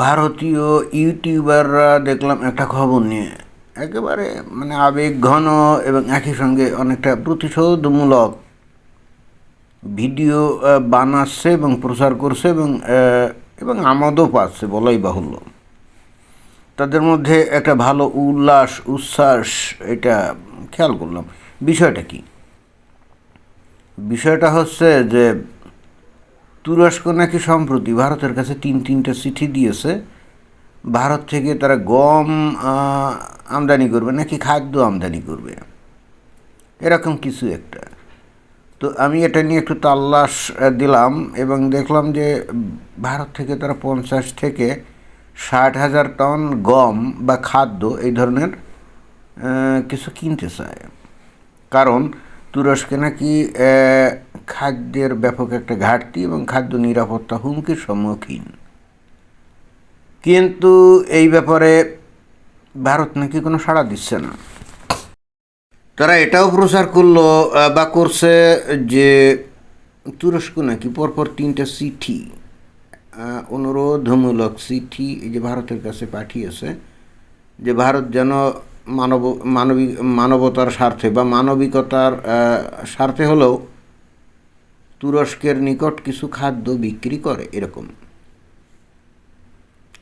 ভারতীয় ইউটিউবাররা দেখলাম একটা খবর নিয়ে। একেবারে মানে আবেগ ঘন এবং একই সঙ্গে অনেকটা প্রতিশোধমূলক ভিডিও বানাচ্ছে এবং প্রচার করছে এবং এবং আমোদও পাচ্ছে বলাই বাহুল্য। তাদের মধ্যে একটা ভালো উল্লাস, উচ্ছ্বাস, এটা খেয়াল করলাম। বিষয়টা কি? বিষয়টা হচ্ছে যে তুরস্ক নাকি সম্প্রতি ভারতের কাছে তিন, তিনটা চিঠি দিয়েছে। ভারত থেকে তারা গম আমদানি করবে নাকি খাদ্য আমদানি করবে। এরকম কিছু একটা। তো আমি এটা নিয়ে একটু তাল্লাশ দিলাম এবং দেখলাম যে ভারত থেকে তারা পঞ্চাশ থেকে ষাট হাজার টন গম বা খাদ্য এই ধরনের কিছু কিনতে চায়। কারণ তুরস্কে নাকি খাদ্যের ব্যাপক একটা ঘাটতি এবং খাদ্য নিরাপত্তা হুমকির সম্মুখীন। কিন্তু এই ব্যাপারে ভারত নাকি কোনো সাড়া দিচ্ছে না। তারা এটাও প্রচার করল বা করছে যে তুরস্ক নাকি পরপর তিনটা চিঠি অনুরোধমূলক চিঠি এই যে ভারতের কাছে পাঠিয়েছে, যে ভারত যেন মানব মানবিক মানবতার স্বার্থে বা মানবিকতার স্বার্থে হলেও তুরস্কের নিকট কিছু খাদ্য বিক্রি করে এরকম।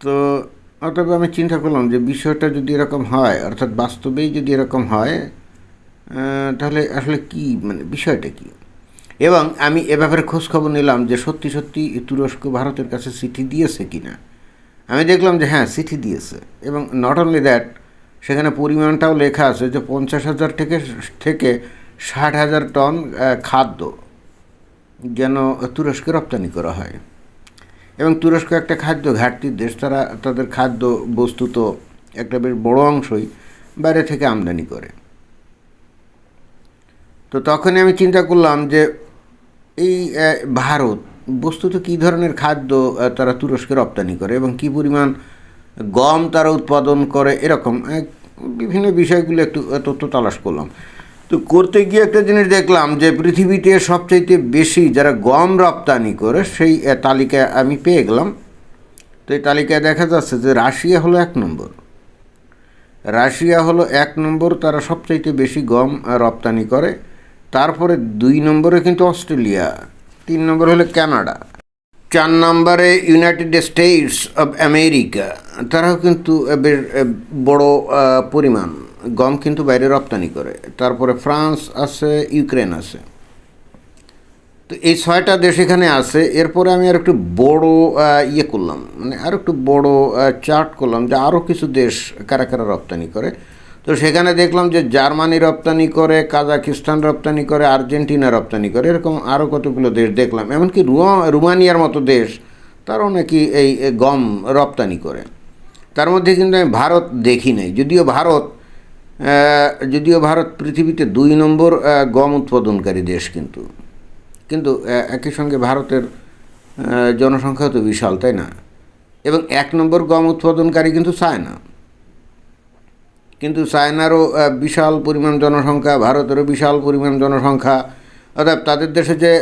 তো অতএব আমি চিন্তা করলাম যে বিষয়টা যদি এরকম হয়, অর্থাৎ বাস্তবেই যদি এরকম হয় তাহলে আসলে কি মানে বিষয়টা কি? এবং আমি এ ব্যাপারে খোঁজখবর নিলাম যে সত্যি সত্যি তুরস্ক ভারতের কাছে চিঠি দিয়েছে কি না আমি দেখলাম যে হ্যাঁ চিঠি দিয়েছে। এবং নট অনলি দ্যাট সেখানে পরিমাণটাও লেখা আছে যে পঞ্চাশ হাজার থেকে থেকে ষাট হাজার টন খাদ্য যেন তুরস্কে রপ্তানি করা হয়। এবং তুরস্ক একটা খাদ্য ঘাটতির দেশ তারা, তাদের খাদ্য বস্তু তো একটা বেশ বড় অংশই বাইরে থেকে আমদানি করে। তো তখনই আমি চিন্তা করলাম যে এই ভারত বস্তুত কী ধরনের খাদ্য তারা তুরস্কে রপ্তানি করে এবং কী পরিমাণ গম তারা উৎপাদন করে এরকম বিভিন্ন বিষয়গুলো একটু তথ্য তালাশ করলাম। তো করতে গিয়ে একটা জিনিস দেখলাম যে পৃথিবীতে সবচাইতে বেশি যারা গম রপ্তানি করে সেই আহ, তালিকা আমি পেয়ে গেলাম। তো এই তালিকায় দেখা যাচ্ছে যে রাশিয়া হলো এক নম্বর। রাশিয়া হলো এক নম্বর তারা সবচাইতে বেশি গম রপ্তানি করে। তারপরে দুই নম্বরে কিন্তু অস্ট্রেলিয়া তিন নম্বর হলো কানাডা। চার নম্বরে ইউনাইটেড স্টেটস অফ আমেরিকা তারাও কিন্তু বেশ বড় পরিমাণ। গম কিন্তু বাইরে রপ্তানি করে। তারপরে ফ্রান্স আছে, ইউক্রেন আছে। তো এই ছয়টা দেশ এখানে আছে। এরপরে আমি আর একটু বড় ইয়ে করলাম। মানে আর একটু বড় চার্ট করলাম যে আরও কিছু দেশ কারা কারা রপ্তানি করে। তো সেখানে দেখলাম যে জার্মানি রপ্তানি করে কাজাকিস্তান রপ্তানি করে আর্জেন্টিনা রপ্তানি করে এরকম আরও কতগুলো দেশ দেখলাম। এমনকি রুমানিয়ার মতো দেশ তারও নাকি এই গম রপ্তানি করে। তার মধ্যে কিন্তু আমি ভারত দেখি নাই। যদিও ভারত যদিও ভারত পৃথিবীতে দুই নম্বর গম উৎপাদনকারী দেশ কিন্তু। কিন্তু একই সঙ্গে ভারতের আহ, জনসংখ্যাও তো বিশাল তাই না? এবং এক নম্বর গম উৎপাদনকারী কিন্তু চায়না। কিন্তু চায়নারও বিশাল পরিমাণ জনসংখ্যা, ভারতেরও বিশাল পরিমাণ জনসংখ্যা। অর্থাৎ তাদের দেশে যে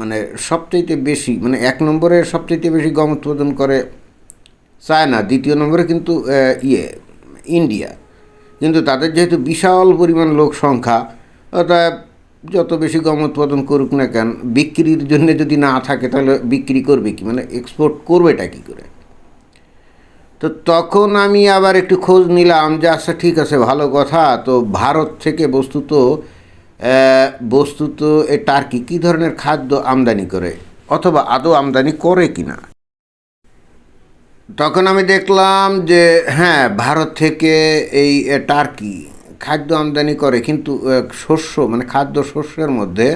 মানে সবচাইতে বেশি মানে এক নম্বরে সবচাইতে বেশি গম উৎপাদন করে চায়না, দ্বিতীয় নম্বরে কিন্তু ইয়ে ইন্ডিয়া। কিন্তু তাদের যেহেতু বিশাল পরিমাণ লোক সংখ্যা অর্থাৎ যত বেশি গম উৎপাদন করুক না কেন, বিক্রির জন্য যদি না থাকে, তাহলে বিক্রি করবে কি? মানে এক্সপোর্ট করবেটা কী করে? তো তখন আমি আবার একটু খোঁজ নিলাম যে আচ্ছা ঠিক আছে, ভালো কথা। তো ভারত থেকে বস্তুত বস্তুত এ টার্কি কী ধরনের খাদ্য আমদানি করে অথবা আদৌ আমদানি করে কি না তখন আমি দেখলাম যে হ্যাঁ ভারত থেকে এই টার্কি খাদ্য আমদানি করে, কিন্তু শস্য মানে খাদ্য শস্যের মধ্যে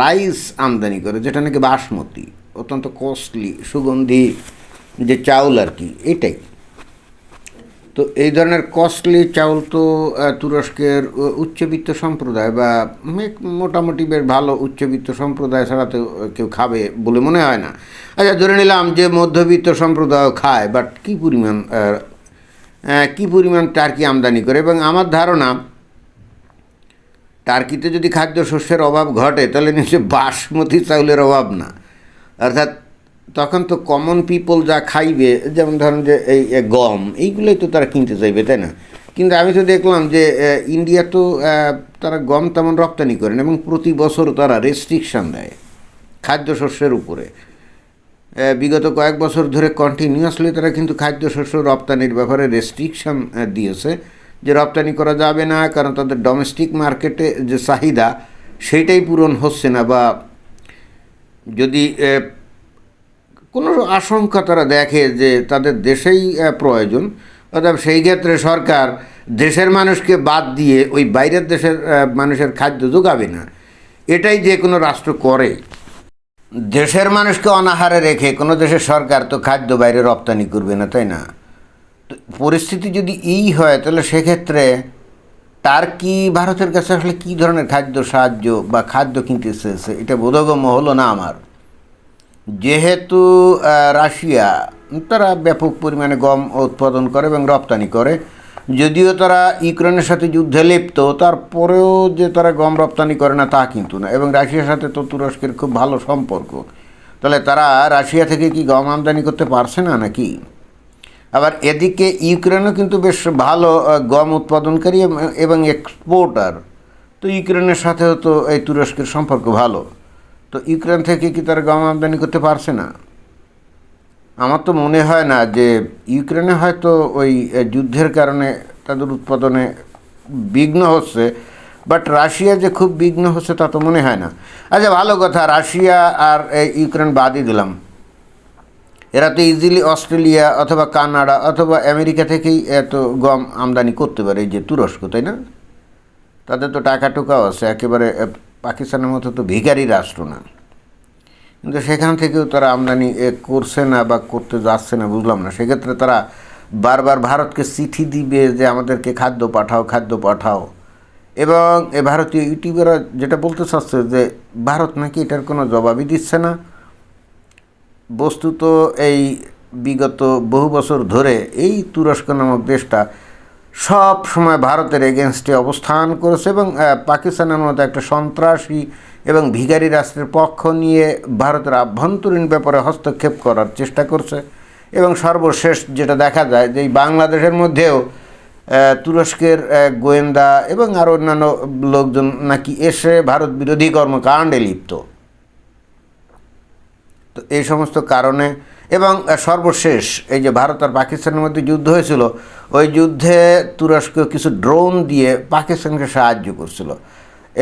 রাইস আমদানি করে, যেটা নাকি বাসমতি, অত্যন্ত কস্টলি, সুগন্ধি, যে চাউল আর কি, এটাই। তো এই ধরনের কস্টলি চাউল তো তুরস্কের উচ্চবিত্ত সম্প্রদায় বা মোটামুটি বেশ ভালো উচ্চবিত্ত সম্প্রদায় ছাড়া তো কেউ খাবে বলে মনে হয় না। আচ্ছা ধরে নিলাম যে মধ্যবিত্ত সম্প্রদায় খায় বাট কী পরিমাণ কী পরিমাণ টার্কি আমদানি করে? এবং আমার ধারণা টার্কিতে যদি খাদ্যশস্যের অভাব ঘটে, তাহলে নিশ্চয়ই বাসমতি চাউলের অভাব না। অর্থাৎ তখন তো কমন পিপল যা খাইবে, যেমন ধরেন যে এই গম, এইগুলোই তো তারা কিনতে চাইবে, তাই না? কিন্তু আমি তো দেখলাম যে ইন্ডিয়া তো তারা গম তেমন রপ্তানি করেন এবং প্রতি বছর তারা রেস্ট্রিকশন দেয় খাদ্যশস্যের উপরে। বিগত কয়েক বছর ধরে কন্টিনিউয়াসলি তারা কিন্তু খাদ্যশস্য রপ্তানির ব্যাপারে রেস্ট্রিকশন দিয়েছে যে রপ্তানি করা যাবে না, কারণ তাদের ডোমেস্টিক মার্কেটে যে চাহিদা সেইটাই পূরণ হচ্ছে না বা যদি কোনো আশঙ্কা তারা দেখে যে তাদের দেশেই প্রয়োজন। অর্থাৎ সেই ক্ষেত্রে সরকার দেশের মানুষকে বাদ দিয়ে ওই বাইরের দেশের মানুষের খাদ্য যোগাবে না। এটাই যে কোনো রাষ্ট্র করে। দেশের মানুষকে অনাহারে রেখে কোনো দেশের সরকার তো খাদ্য বাইরে রপ্তানি করবে না, তাই না? পরিস্থিতি যদি এই হয়, তাহলে সেক্ষেত্রে তার কি ভারতের কাছে আসলে কী ধরনের খাদ্য সাহায্য বা খাদ্য কিনতে চেয়েছে? এটা বোধগম্য হলো না আমার। যেহেতু রাশিয়া তারা ব্যাপক পরিমাণে গম উৎপাদন করে এবং রপ্তানি করে, যদিও তারা ইউক্রেনের সাথে যুদ্ধে লিপ্ত, তারপরেও যে তারা গম রপ্তানি করে না তা কিন্তু না। এবং রাশিয়ার সাথে তো তুরস্কের খুব ভালো সম্পর্ক। তাহলে তারা রাশিয়া থেকে কি গম আমদানি করতে পারছে না নাকি? আবার এদিকে ইউক্রেনও কিন্তু বেশ ভালো গম উৎপাদনকারী এবং- এক্সপোর্টার তো ইউক্রেনের সাথেও তো এই তুরস্কের সম্পর্ক ভালো। তো ইউক্রেন থেকে কি তারা গম আমদানি করতে পারছে না? আমার তো মনে হয় না যে ইউক্রেনে হয়তো ওই যুদ্ধের কারণে তাদের উৎপাদনে বিঘ্ন হচ্ছে, বাট রাশিয়া যে খুব বিঘ্ন হচ্ছে তা তো মনে হয় না। আচ্ছা ভালো কথা, রাশিয়া আর ইউক্রেন বাদই দিলাম। এরা তো ইজিলি অস্ট্রেলিয়া অথবা কানাডা অথবা আমেরিকা থেকেই এত গম আমদানি করতে পারে, এই যে তুরস্ক, তাই না? তাদের তো টাকা টুকাও আছে, একেবারে পাকিস্তানের মতো তো ভিখারি রাষ্ট্র না। কিন্তু সেখান থেকেও তারা আমদানি করছে না বা করতে যাচ্ছে না, বুঝলাম না। সেক্ষেত্রে তারা বারবার ভারতকে চিঠি দিবে যে আমাদেরকে খাদ্য পাঠাও খাদ্য পাঠাও। এবং এ ভারতীয় ইউটিউবাররা যেটা বলতে চাচ্ছে যে, ভারত নাকি এটার কোনো জবাবই দিচ্ছে না? বস্তুত এই বিগত বহু বছর ধরে এই তুরস্ক নামক দেশটা সব সময় ভারতের এগেনস্টে অবস্থান করেছে এবং পাকিস্তানের মতো একটা সন্ত্রাসী এবং ভিখারি রাষ্ট্রের পক্ষ নিয়ে ভারতের আভ্যন্তরীণ ব্যাপারে হস্তক্ষেপ করার চেষ্টা করছে। এবং সর্বশেষ যেটা দেখা যায় যে বাংলাদেশের মধ্যেও তুরস্কের গোয়েন্দা এবং আরও অন্যান্য লোকজন নাকি এসে ভারত বিরোধী কর্মকাণ্ডে লিপ্ত। তো এই সমস্ত কারণে এবং সর্বশেষ, এই যে ভারত আর পাকিস্তানের মধ্যে যুদ্ধ হয়েছিল, ওই যুদ্ধে তুরস্ক কিছু ড্রোন দিয়ে পাকিস্তানকে সাহায্য করছিল।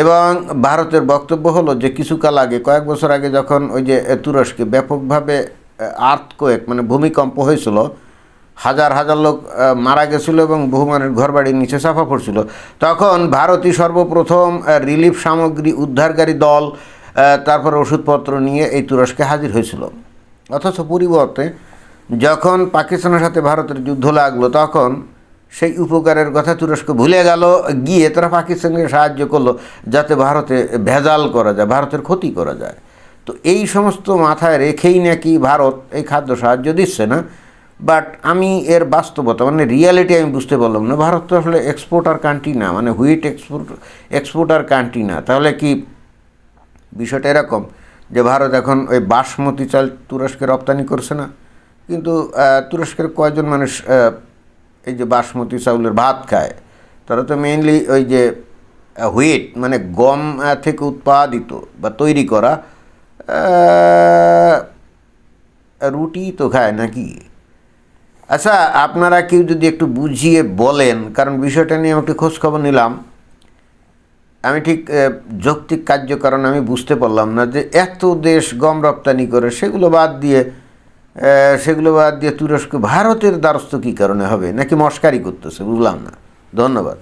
এবং ভারতের বক্তব্য হলো যে, কিছুকাল আগে, কয়েক বছর আগে যখন ওই যে তুরস্কে ব্যাপকভাবে আর্থ আর্থকোয়েক মানে ভূমিকম্প হয়েছিল, হাজার হাজার লোক মারা গেছিল এবং বহু মানুষ ঘরবাড়ির নিচে চাপা পড়ছিল, তখন ভারতই সর্বপ্রথম রিলিফ সামগ্রী উদ্ধারকারী দল তারপর ওষুধপত্র নিয়ে এই তুরস্কে হাজির হয়েছিল। অথচ পরিবর্তে যখন পাকিস্তানের সাথে ভারতের যুদ্ধ লাগল, তখন সেই উপকারের কথা তুরস্ক ভুলে গেল, গিয়ে তারা পাকিস্তানকে সাহায্য করল, যাতে ভারতে ভেজাল করা যায়, ভারতের ক্ষতি করা যায়। তো এই সমস্ত মাথায় রেখেই নাকি ভারত এই খাদ্য সাহায্য দিচ্ছে না। বাট আমি এর বাস্তবতা মানে রিয়ালিটি আমি বুঝতে পারলাম না। ভারত তো আসলে এক্সপোর্টার কান্ট্রি না মানে হুইট এক্সপোর্ট, এক্সপোর্টার কান্ট্রি না। তাহলে কি বিষয়টা এরকম? যে ভারত এখন ওই বাসমতি চাল তুরস্কে রপ্তানি করছে না। কিন্তু তুরস্কের কয়জন মানুষ এই যে বাসমতি চাউলের ভাত খায়, তারা তো মেইনলি ওই যে হুইট মানে গম থেকে উৎপাদিত বা তৈরি করা রুটি তো খায় নাকি? আচ্ছা আপনারা কেউ যদি একটু বুঝিয়ে বলেন, কারণ বিষয়টা নিয়ে আমি একটু খোঁজখবর নিলাম। আমি ঠিক যৌক্তিক কার্যকারণ আমি বুঝতে পারলাম না যে এত দেশ গম রপ্তানি করে, সেগুলো বাদ দিয়ে সেগুলো বাদ দিয়ে তুরস্ক ভারতের দ্বারস্থ কী কারণে হবে? নাকি মস্কারি করতেছে? বুঝলাম না। ধন্যবাদ।